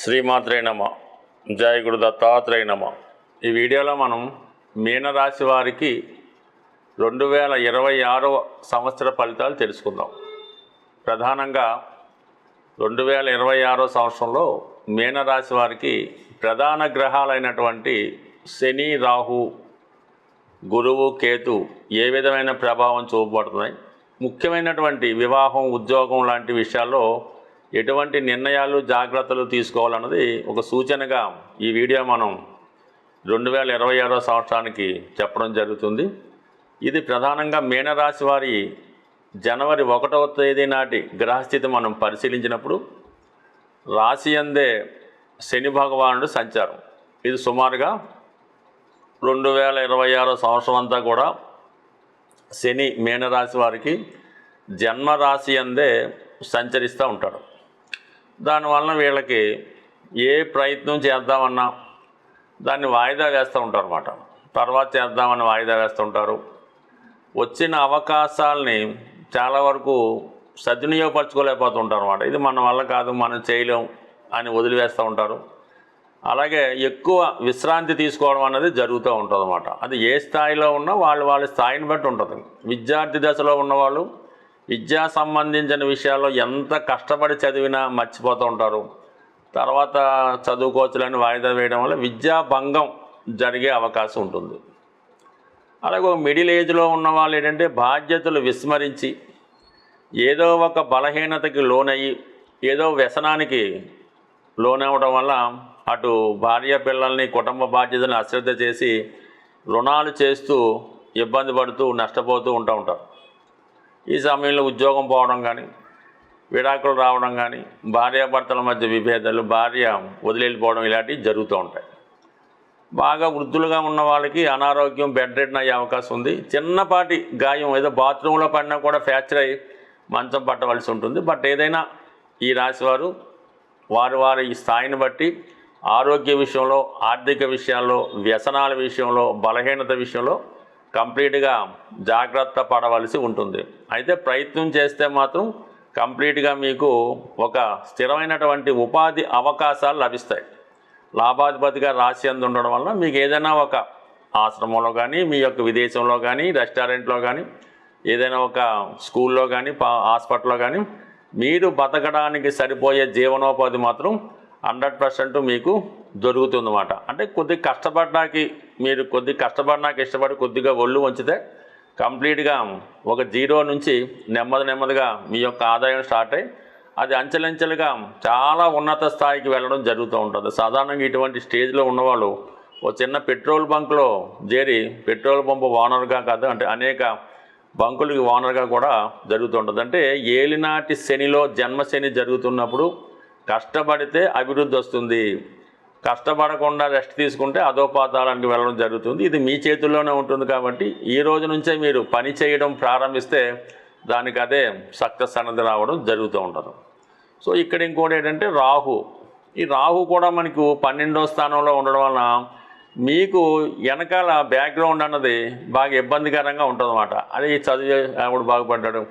శ్రీమాత్రే నమ. జయ గురు దత్తాత్రేయ నమ. ఈ వీడియోలో మనం మీనరాశి వారికి రెండు వేల ఇరవై ఆరవ సంవత్సర ఫలితాలు తెలుసుకుందాం. ప్రధానంగా రెండు వేల ఇరవై ఆరో సంవత్సరంలో మీనరాశి వారికి ప్రధాన గ్రహాలైనటువంటి శని రాహు గురువు కేతు ఏ విధమైన ప్రభావం చూపబడుతున్నాయి? ముఖ్యమైనటువంటి వివాహం ఉద్యోగం లాంటి విషయాల్లో ఎటువంటి నిర్ణయాలు జాగ్రత్తలు తీసుకోవాలన్నది ఒక సూచనగా ఈ వీడియో మనం రెండు వేల ఇరవై ఆరో సంవత్సరానికి చెప్పడం జరుగుతుంది. ఇది ప్రధానంగా మీనరాశి వారి జనవరి ఒకటవ తేదీ నాటి గ్రహస్థితి మనం పరిశీలించినప్పుడు రాశి అందే శని భగవానుడు సంచారం. ఇది సుమారుగా రెండు వేల ఇరవై ఆరో సంవత్సరం అంతా కూడా శని మీనరాశి వారికి జన్మరాశి అందే సంచరిస్తూ ఉంటాడు. దానివలన వీళ్ళకి ఏ ప్రయత్నం చేద్దామన్నా దాన్ని వాయిదా వేస్తూ ఉంటారు అనమాట తర్వాత చేద్దామని వాయిదా వేస్తూ ఉంటారు. వచ్చిన అవకాశాలని చాలా వరకు సద్వినియోగపరచుకోలేకపోతుంటారు అనమాట ఇది మన వల్ల కాదు మనం చేయలేం అని వదిలివేస్తూ ఉంటారు. అలాగే ఎక్కువ విశ్రాంతి తీసుకోవడం అనేది జరుగుతూ ఉంటుంది అనమాట అది ఏ స్థాయిలో ఉన్నా వాళ్ళు వాళ్ళ స్థాయిని బట్టి ఉంటుంది. విద్యార్థి దశలో ఉన్నవాళ్ళు విద్యా సంబంధించిన విషయాల్లో ఎంత కష్టపడి చదివినా మర్చిపోతూ ఉంటారు. తర్వాత చదువుకోవచ్చులని వాయిదా వేయడం వల్ల విద్యా భంగం జరిగే అవకాశం ఉంటుంది. అలాగే మిడిల్ ఏజ్లో ఉన్న వాళ్ళు ఏంటంటే బాధ్యతలు విస్మరించి ఏదో ఒక బలహీనతకి లోనయ్యి ఏదో వ్యసనానికి లోనవ్వడం వల్ల అటు భార్య పిల్లల్ని కుటుంబ బాధ్యతలను అశ్రద్ధ చేసి రుణాలు చేస్తూ ఇబ్బంది పడుతూ నష్టపోతూ ఉంటూ ఉంటారు. ఈ సమయంలో ఉద్యోగం పోవడం కానీ విడాకులు రావడం కానీ భార్యాభర్తల మధ్య విభేదాలు భార్య వదిలేళ్ళిపోవడం ఇలాంటివి జరుగుతూ ఉంటాయి. బాగా వృద్ధులుగా ఉన్న వాళ్ళకి అనారోగ్యం బెడ్ రెడ్ అయ్యే అవకాశం ఉంది. చిన్నపాటి గాయం ఏదో బాత్రూంలో పడినా కూడా ఫ్రాక్చర్ అయ్యి మంచం పట్టవలసి ఉంటుంది. బట్ ఏదైనా ఈ రాశివారు వారి వారి స్థాయిని బట్టి ఆరోగ్య విషయంలో ఆర్థిక విషయాల్లో వ్యసనాల విషయంలో బలహీనత విషయంలో కంప్లీట్గా జాగ్రత్త పడవలసి ఉంటుంది. అయితే ప్రయత్నం చేస్తే మాత్రం కంప్లీట్గా మీకు ఒక స్థిరమైనటువంటి ఉపాధి అవకాశాలు లభిస్తాయి. లాభాధిపతిగా రాశి అందు ఉండడం వల్ల మీకు ఏదైనా ఒక ఆశ్రమంలో కానీ మీ యొక్క విదేశంలో కానీ రెస్టారెంట్లో కానీ ఏదైనా ఒక స్కూల్లో కానీ పా- హాస్పిటల్లో కానీ మీరు బతకడానికి సరిపోయే జీవనోపాధి మాత్రం హండ్రెడ్ పర్సెంట్ మీకు దొరుకుతుందన్నమాట. అంటే కొద్దిగా కష్టపడడానికి మీరు కొద్దిగా కష్టపడడానికి ఇష్టపడి కొద్దిగా ఒళ్ళు వంచితే కంప్లీట్గా ఒక జీరో నుంచి నెమ్మది నెమ్మదిగా మీ యొక్క ఆదాయం స్టార్ట్ అయ్యి అది అంచెలంచెలుగా చాలా ఉన్నత స్థాయికి వెళ్ళడం జరుగుతూ ఉంటుంది. సాధారణంగా ఇటువంటి స్టేజ్లో ఉన్నవాళ్ళు ఓ చిన్న పెట్రోల్ బంక్లో చేరి పెట్రోల్ పంపు ఓనర్గా కాదు అంటే అనేక బంకులకి ఓనర్గా కూడా జరుగుతుంటుంది అంటే ఏలినాటి శనిలో జన్మశని జరుగుతున్నప్పుడు కష్టపడితే అభివృద్ధి వస్తుంది. కష్టపడకుండా రెస్ట్ తీసుకుంటే అధోపాతాలానికి వెళ్ళడం జరుగుతుంది. ఇది మీ చేతుల్లోనే ఉంటుంది కాబట్టి ఈ రోజు నుంచే మీరు పని చేయడం ప్రారంభిస్తే దానికి అదే సక్సెస్ అన్నది రావడం జరుగుతూ ఉంటుంది. సో ఇక్కడ ఇంకోటి ఏంటంటే రాహు. ఈ రాహు కూడా మనకు పన్నెండో స్థానంలో ఉండడం వలన మీకు వెనకాల బ్యాక్గ్రౌండ్ అన్నది బాగా ఇబ్బందికరంగా ఉంటుందన్నమాట. అదే చదివే ఆవిడ బాగుపడ్డాడు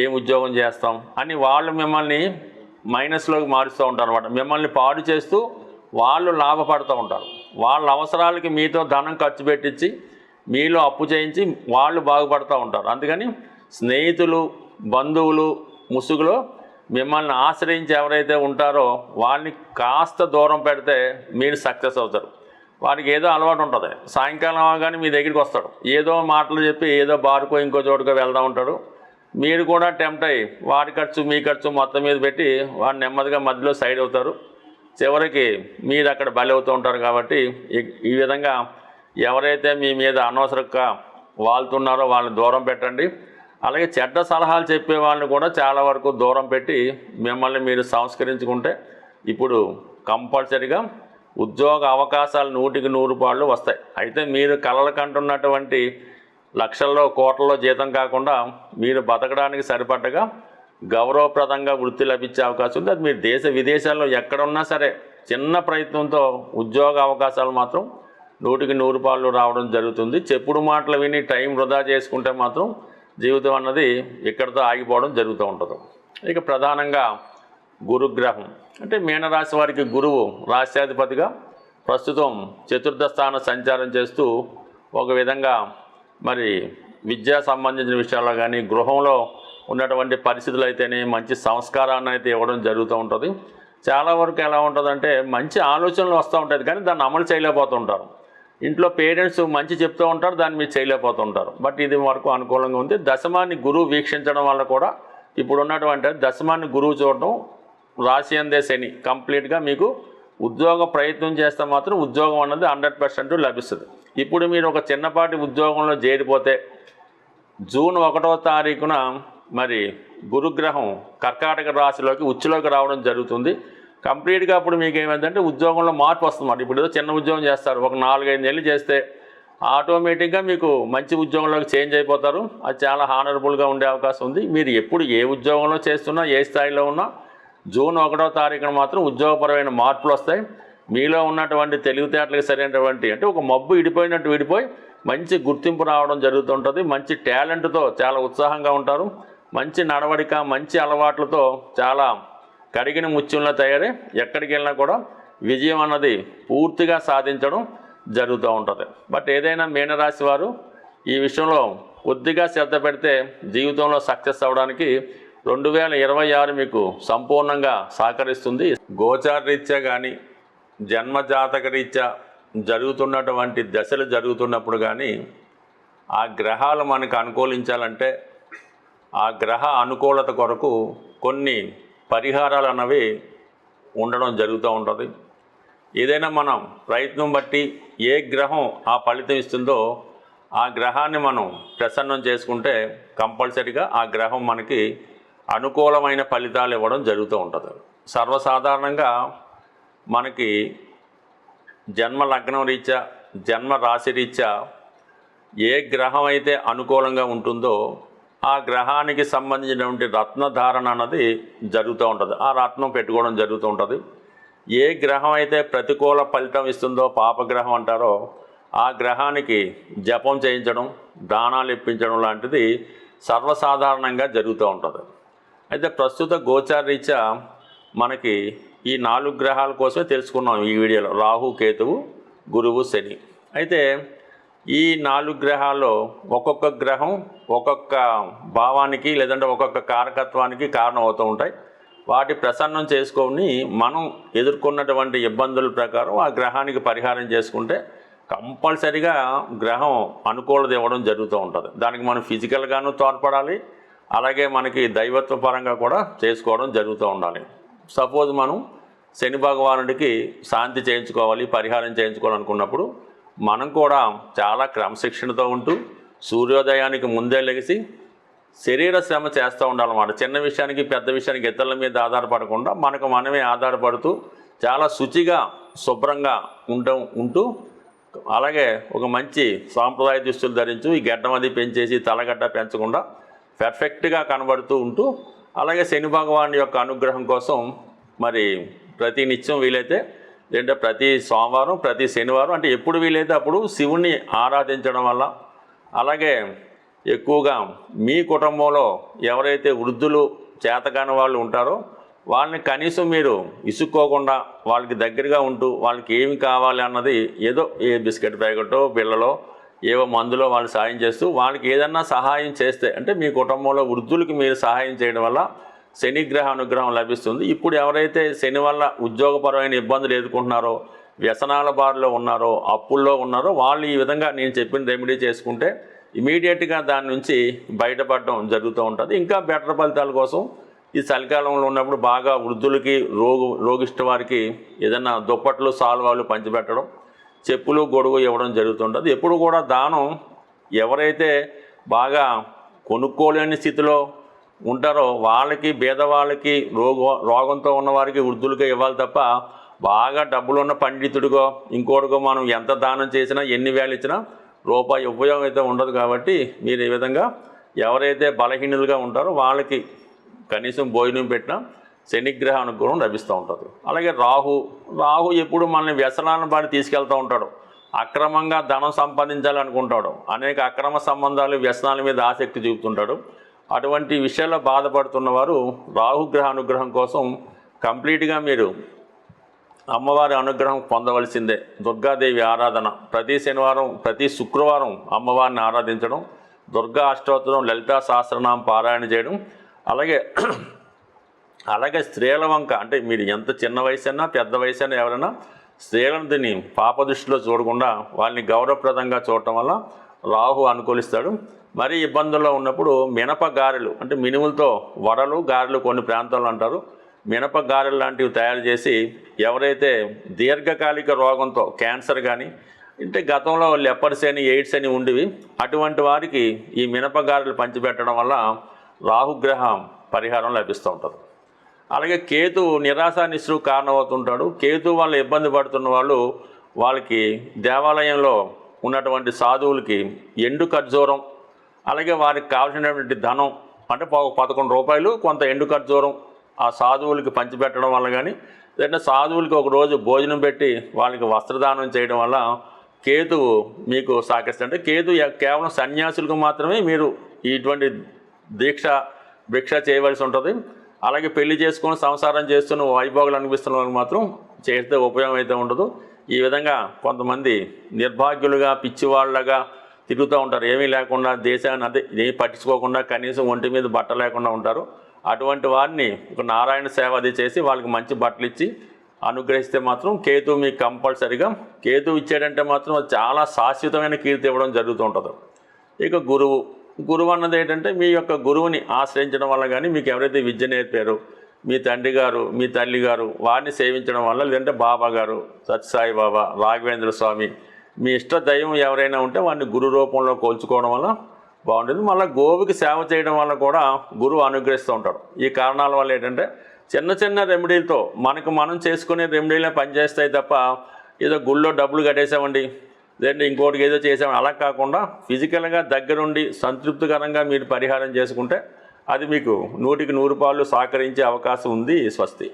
ఏం ఉద్యోగం చేస్తాం అని వాళ్ళు మిమ్మల్ని మైనస్లోకి మారుస్తూ ఉంటారు అనమాట మిమ్మల్ని పాడు చేస్తూ వాళ్ళు లాభపడుతూ ఉంటారు. వాళ్ళ అవసరాలకి మీతో ధనం ఖర్చు పెట్టించి మీలో అప్పు చేయించి వాళ్ళు బాగుపడుతూ ఉంటారు. అందుకని స్నేహితులు బంధువులు ముసుగులో మిమ్మల్ని ఆశ్రయించి ఎవరైతే ఉంటారో వాళ్ళని కాస్త దూరం పెడితే మీరు సక్సెస్ అవుతారు. వాడికి ఏదో అలవాటు ఉంటుంది. సాయంకాలం అవగానే మీ దగ్గరికి వస్తాడు. ఏదో మాటలు చెప్పి ఏదో బారుకో ఇంకో చోటుకో వెళ్తూ ఉంటాడు. మీరు కూడా టెంప్ట్ అయ్యి వాడి ఖర్చు మీ ఖర్చు మొత్తం మీద పెట్టి వాడు నెమ్మదిగా మధ్యలో సైడ్ అవుతారు. చివరికి మీరు అక్కడ బలి అవుతూ ఉంటారు కాబట్టి ఈ- ఈ విధంగా ఎవరైతే మీ మీద అనవసరంగా వాళ్తున్నారో వాళ్ళని దూరం పెట్టండి. అలాగే చెడ్డ సలహాలు చెప్పే వాళ్ళని కూడా చాలా వరకు దూరం పెట్టి మిమ్మల్ని మీరు సంస్కరించుకుంటే ఇప్పుడు కంపల్సరిగా ఉద్యోగ అవకాశాలు నూటికి నూరు పాళ్ళు వస్తాయి. అయితే మీరు కలలు కంటున్నటువంటి లక్షల్లో కోట్లలో జీతం కాకుండా మీరు బతకడానికి సరిపడ్డగా గౌరవప్రదంగా వృత్తి లభించే అవకాశం ఉంది. అది మీరు దేశ విదేశాల్లో ఎక్కడున్నా సరే చిన్న ప్రయత్నంతో ఉద్యోగ అవకాశాలు మాత్రం నూటికి నూరు పాళ్ళు రావడం జరుగుతుంది. చెప్పుడు మాటలు విని టైం వృధా చేసుకుంటే మాత్రం జీవితం అన్నది ఇక్కడితో ఆగిపోవడం జరుగుతూ ఉంటుంది. ఇక ప్రధానంగా గురుగ్రహం. అంటే మీనరాశి వారికి గురువు రాశ్యాధిపతిగా ప్రస్తుతం చతుర్థ స్థాన సంచారం చేస్తూ ఒక విధంగా మరి విద్యా సంబంధించిన విషయాల్లో కానీ గృహంలో ఉన్నటువంటి పరిస్థితులు అయితేనే మంచి సంస్కారాన్ని అయితే ఇవ్వడం జరుగుతూ ఉంటుంది. చాలా వరకు ఎలా ఉంటుందంటే మంచి ఆలోచనలు వస్తూ ఉంటుంది కానీ దాన్ని అమలు చేయలేకపోతుంటారు. ఇంట్లో పేరెంట్స్ మంచి చెప్తూ ఉంటారు దాన్ని మీరు చేయలేకపోతుంటారు. బట్ ఇది వరకు అనుకూలంగా ఉంది. దశమాన్ని గురువు వీక్షించడం వల్ల కూడా ఇప్పుడు ఉన్నటువంటి దశమాన్ని గురువు చూడటం రాశి అందే శని. కంప్లీట్గా మీకు ఉద్యోగ ప్రయత్నం చేస్తే మాత్రం ఉద్యోగం అన్నది హండ్రెడ్ పర్సెంట్ లభిస్తుంది. ఇప్పుడు మీరు ఒక చిన్నపాటి ఉద్యోగంలో చేరిపోతే జూన్ ఒకటో తారీఖున మరి గురుగ్రహం కర్కాటక రాశిలోకి ఉచ్చులోకి రావడం జరుగుతుంది. కంప్లీట్గా అప్పుడు మీకు ఏమైందంటే ఉద్యోగంలో మార్పు వస్తుంది ఇప్పుడు ఏదో చిన్న ఉద్యోగం చేస్తారు. ఒక నాలుగైదు నెలలు చేస్తే ఆటోమేటిక్గా మీకు మంచి ఉద్యోగంలోకి చేంజ్ అయిపోతారు. అది చాలా హానరబుల్గా ఉండే అవకాశం ఉంది. మీరు ఎప్పుడు ఏ ఉద్యోగంలో చేస్తున్నా ఏ స్థాయిలో ఉన్నా జూన్ ఒకటో తారీఖున మాత్రం ఉద్యోగపరమైన మార్పులు వస్తాయి. మీలో ఉన్నటువంటి తెలివితేటలకు సరైనటువంటి అంటే ఒక మబ్బు ఇడిపోయినట్టు విడిపోయి మంచి గుర్తింపు రావడం జరుగుతుంటుంది. మంచి టాలెంట్తో చాలా ఉత్సాహంగా ఉంటారు. మంచి నడవడిక మంచి అలవాట్లతో చాలా కడిగిన ముత్యంలో తయారై ఎక్కడికి వెళ్ళినా కూడా విజయం అన్నది పూర్తిగా సాధించడం జరుగుతూ ఉంటుంది. బట్ ఏదైనా మీనరాశి వారు ఈ విషయంలో కొద్దిగా శ్రద్ధ పెడితే జీవితంలో సక్సెస్ అవ్వడానికి రెండు వేల ఇరవై ఆరు మీకు సంపూర్ణంగా సహకరిస్తుంది. గోచారరీత్యా కానీ జన్మజాతక రీత్యా జరుగుతున్నటువంటి దశలు జరుగుతున్నప్పుడు కానీ ఆ గ్రహాలు మనకు అనుకూలించాలంటే ఆ గ్రహ అనుకూలత కొరకు కొన్ని పరిహారాలు అన్నవి ఉండడం జరుగుతూ ఉంటుంది. ఏదైనా మనం ప్రయత్నం బట్టి ఏ గ్రహం ఆ ఫలితం ఇస్తుందో ఆ గ్రహాన్ని మనం ప్రసన్నం చేసుకుంటే కంపల్సరిగా ఆ గ్రహం మనకి అనుకూలమైన ఫలితాలు ఇవ్వడం జరుగుతూ ఉంటుంది. సర్వసాధారణంగా మనకి జన్మ లగ్నం రీత్యా జన్మ రాశి రీత్యా ఏ గ్రహం అయితే అనుకూలంగా ఉంటుందో ఆ గ్రహానికి సంబంధించినటువంటి రత్నధారణ అన్నది జరుగుతూ ఉంటుంది. ఆ రత్నం పెట్టుకోవడం జరుగుతూ ఉంటుంది. ఏ గ్రహం అయితే ప్రతికూల ఫలితం ఇస్తుందో పాపగ్రహం అంటారో ఆ గ్రహానికి జపం చేయించడం దానాలు ఇప్పించడం లాంటిది సర్వసాధారణంగా జరుగుతూ ఉంటుంది. అయితే ప్రస్తుత గోచారీత్యా మనకి ఈ నాలుగు గ్రహాల కోసమే తెలుసుకున్నాం ఈ వీడియోలో. రాహు కేతువు గురువు శని. అయితే ఈ నాలుగు గ్రహాల్లో ఒక్కొక్క గ్రహం ఒక్కొక్క భావానికి లేదంటే ఒక్కొక్క కారకత్వానికి కారణం అవుతూ ఉంటాయి. వాటి ప్రసన్నం చేసుకొని మనం ఎదుర్కొన్నటువంటి ఇబ్బందుల ప్రకారం ఆ గ్రహానికి పరిహారం చేసుకుంటే కంపల్సరిగా గ్రహం అనుకూలత ఇవ్వడం జరుగుతూ ఉంటుంది. దానికి మనం ఫిజికల్గాను తోడ్పడాలి. అలాగే మనకి దైవత్వ పరంగా కూడా చేసుకోవడం జరుగుతూ ఉండాలి. సపోజ్ మనం శని భగవానుడికి శాంతి చేయించుకోవాలి పరిహారం చేయించుకోవాలనుకున్నప్పుడు మనం కూడా చాలా క్రమశిక్షణతో ఉంటూ సూర్యోదయానికి ముందే లెగిసి శరీర శ్రమ చేస్తూ ఉండాలన్నమాట. చిన్న విషయానికి పెద్ద విషయానికి ఇతరుల మీద ఆధారపడకుండా మనకు మనమే ఆధారపడుతూ చాలా శుచిగా శుభ్రంగా ఉండడం ఉంటూ అలాగే ఒక మంచి సాంప్రదాయ దుస్తులు ధరించు ఈ గడ్డం అది పెంచేసి తలగడ్డ పెంచకుండా పెర్ఫెక్ట్గా కనబడుతూ ఉంటూ అలాగే శని భగవాన్ యొక్క అనుగ్రహం కోసం మరి ప్రతి నిత్యం వీలైతే లేదంటే ప్రతి సోమవారం ప్రతి శనివారం అంటే ఎప్పుడు వీలైతే అప్పుడు శివుణ్ణి ఆరాధించడం వల్ల. అలాగే ఎక్కువగా మీ కుటుంబంలో ఎవరైతే వృద్ధులు చేతకాని వాళ్ళు ఉంటారో వాళ్ళని కనీసం మీరు ఇసుక్కోకుండా వాళ్ళకి దగ్గరగా ఉంటూ వాళ్ళకి ఏమి కావాలి అన్నది ఏదో ఏ బిస్కెట్ ప్యాకెటో పిల్లలో ఏవో మందులో వాళ్ళు సాయం చేస్తూ వాళ్ళకి ఏదన్నా సహాయం చేస్తే అంటే మీ కుటుంబంలో వృద్ధులకి మీరు సహాయం చేయడం వల్ల శనిగ్రహ అనుగ్రహం లభిస్తుంది. ఇప్పుడు ఎవరైతే శని వల్ల ఉద్యోగపరమైన ఇబ్బందులు ఎదుర్కొంటున్నారో వ్యసనాల బారిలో ఉన్నారో అప్పుల్లో ఉన్నారో వాళ్ళు ఈ విధంగా నేను చెప్పిన రెమెడీ చేసుకుంటే ఇమీడియట్గా దాని నుంచి బయటపడడం జరుగుతూ ఉంటుంది. ఇంకా బెటర్ ఫలితాల కోసం ఈ చలికాలంలో ఉన్నప్పుడు బాగా వృద్ధులకి రోగు రోగిష్ట వారికి ఏదైనా దుప్పట్లు సాల్వాలు పంచిపెట్టడం చెప్పులు గొడుగు ఇవ్వడం జరుగుతుంటుంది ఎప్పుడు కూడా దానం ఎవరైతే బాగా కొనుక్కోలేని స్థితిలో ఉంటారో వాళ్ళకి పేదవాళ్ళకి రోగ రోగంతో ఉన్నవారికి వృద్ధులకే ఇవ్వాలి తప్ప బాగా డబ్బులున్న పండితుడిగో ఇంకోటిగో మనం ఎంత దానం చేసినా ఎన్ని వేలు ఇచ్చినా రూపాయి ఉపయోగం అయితే ఉండదు కాబట్టి మీరు ఈ విధంగా ఎవరైతే బలహీనులుగా ఉంటారో వాళ్ళకి కనీసం భోజనం పెట్టినా శనిగ్రహ అనుగ్రహం లభిస్తూ ఉంటుంది. అలాగే రాహు రాహు ఎప్పుడు మనల్ని వ్యసనాలను బాడి తీసుకెళ్తూ ఉంటాడు. అక్రమంగా ధనం సంపాదించాలనుకుంటాడు. అనేక అక్రమ సంబంధాలు వ్యసనాల మీద ఆసక్తి చూపుతుంటాడు. అటువంటి విషయాల్లో బాధపడుతున్న వారు రాహుగ్రహ అనుగ్రహం కోసం కంప్లీట్గా మీరు అమ్మవారి అనుగ్రహం పొందవలసిందే. దుర్గాదేవి ఆరాధన. ప్రతి శనివారం ప్రతి శుక్రవారం అమ్మవారిని ఆరాధించడం దుర్గా అష్టోత్తరం లలితా సహస్రనామం పారాయణ చేయడం అలాగే అలాగే స్త్రీల వంక. అంటే మీరు ఎంత చిన్న వయసు అయినా పెద్ద వయసు అయినా ఎవరైనా స్త్రీలను దీన్ని పాప దృష్టిలో చూడకుండా వాళ్ళని గౌరవప్రదంగా చూడటం వల్ల రాహు అనుకూలిస్తాడు. మరీ ఇబ్బందుల్లో ఉన్నప్పుడు మినప గారెలు అంటే మినుములతో వడలు గారెలు కొన్ని ప్రాంతాల్లో అంటారు. మినప గారెలు లాంటివి తయారు చేసి ఎవరైతే దీర్ఘకాలిక రోగంతో క్యాన్సర్ కానీ అంటే గతంలో లెపర్స్ అని ఎయిడ్స్ అని ఉండేవి అటువంటి వారికి ఈ మినప గారెలు పంచిపెట్టడం వల్ల రాహుగ్రహం పరిహారం లభిస్తూ ఉంటుంది. అలాగే కేతు నిరాశ నిస్సు కారణమవుతుంటాడు. కేతు వాళ్ళు ఇబ్బంది పడుతున్న వాళ్ళు వాళ్ళకి దేవాలయంలో ఉన్నటువంటి సాధువులకి ఎండు ఖర్జూరం అలాగే వారికి కావాల్సినటువంటి ధనం అంటే పదకొండు రూపాయలు కొంత ఎండు ఖర్జూరం ఆ సాధువులకి పంచిపెట్టడం వల్ల కానీ లేదంటే సాధువులకి ఒక రోజు భోజనం పెట్టి వాళ్ళకి వస్త్రదానం చేయడం వల్ల కేతువు మీకు సహకరిస్తుంది అంటే కేతు కేవలం సన్యాసులకు మాత్రమే మీరు ఇటువంటి దీక్ష భిక్ష చేయవలసి ఉంటుంది. అలాగే పెళ్ళి చేసుకొని సంసారం చేస్తున్న వైభోగాలు అనిపిస్తున్న వాళ్ళకి మాత్రం చేస్తే ఉపయోగం అయితే ఉండదు. ఈ విధంగా కొంతమంది నిర్భాగ్యులుగా పిచ్చివాళ్ళగా తిరుగుతూ ఉంటారు. ఏమీ లేకుండా దేశాన్ని అదే ఏమీ పట్టించుకోకుండా కనీసం ఒంటి మీద బట్ట లేకుండా ఉంటారు. అటువంటి వారిని ఒక నారాయణ సేవ అది చేసి వాళ్ళకి మంచి బట్టలు ఇచ్చి అనుగ్రహిస్తే మాత్రం కేతు మీకు కంపల్సరిగా కేతు ఇచ్చాడంటే మాత్రం అది చాలా శాశ్వతమైన కీర్తి ఇవ్వడం జరుగుతూ ఉంటుంది. ఇక గురువు గురువు అన్నది ఏంటంటే మీ యొక్క గురువుని ఆశ్రయించడం వల్ల కానీ మీకు ఎవరైతే విద్య నేర్పారో మీ తండ్రి గారు మీ తల్లి గారు వారిని సేవించడం వల్ల లేదంటే బాబా గారు సత్యసాయి బాబా రాఘవేంద్ర స్వామి మీ ఇష్ట దైవం ఎవరైనా ఉంటే వారిని గురు రూపంలో కోల్చుకోవడం వల్ల బాగుంటుంది మళ్ళీ గోవుకి సేవ చేయడం వల్ల కూడా గురువు అనుగ్రహిస్తూ ఉంటాడు. ఈ కారణాల వల్ల ఏంటంటే చిన్న చిన్న రెమెడీలతో మనకు మనం చేసుకునే రెమెడీలే పనిచేస్తాయి తప్ప ఏదో గుళ్ళో డబ్బులు కట్టేసామండి లేదంటే ఇంకోటికి ఏదో చేసామని అలా కాకుండా ఫిజికల్గా దగ్గరుండి సంతృప్తికరంగా మీరు పరిహారం చేసుకుంటే అది మీకు నూటికి నూరు పాళ్ళు సహకరించే అవకాశం ఉంది స్వస్తి.